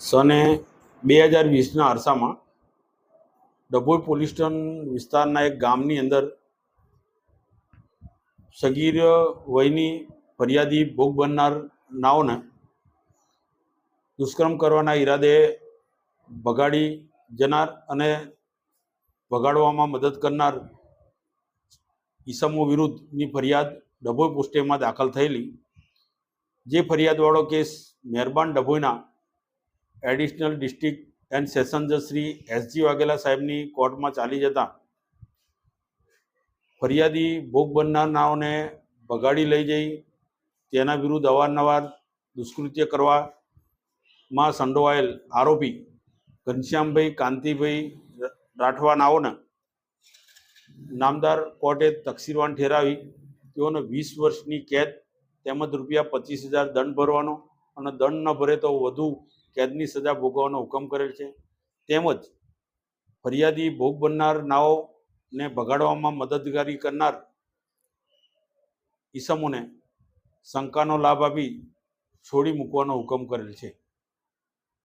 સને બે હજાર વીસના અરસામાં ડભોઈ પોલીસ સ્ટેશન વિસ્તારના એક ગામની અંદર સગીર વયની ફરિયાદી ભોગ બનનાર નાઓને દુષ્કર્મ કરવાના ઈરાદે ભગાડી જનાર અને ભગાડવામાં મદદ કરનાર ઈસમો વિરુદ્ધની ફરિયાદ ડભોઈ પોસ્ટેમાં દાખલ થયેલી. જે ફરિયાદવાળો કેસ મહેરબાન ડભોઈના એડિશનલ ડિસ્ટ્રિક્ટ એન્ડ સેશન જજ શ્રી એસજી વાઘેલા સાહેબની કોર્ટમાં ચાલી જતા ફરિયાદી ભોગ બનનારનાઓને બગાડી લઈ જઈ, તેના વિરુદ્ધ અવારનવાર દુષ્કૃત્ય કરવામાં સંડોવાયેલ આરોપી ઘનશ્યામભાઈ કાંતિભાઈ રાઠવા નાઓને નામદાર કોર્ટે તકસીરવાન ઠેરાવી, તેઓને વીસ વર્ષની કેદ તેમજ રૂપિયા પચીસ હજાર દંડ ભરવાનો અને દંડ ન ભરે તો વધુ કેદની સજા ભોગવવાનો હુકમ કરેલ છે. તેમજ ફરિયાદી ભોગ બનનાર નાઓને ભગાડવામાં મદદગારી કરનાર ઈસમોને શંકાનો લાભ આપી છોડી મૂકવાનો હુકમ કરેલ છે.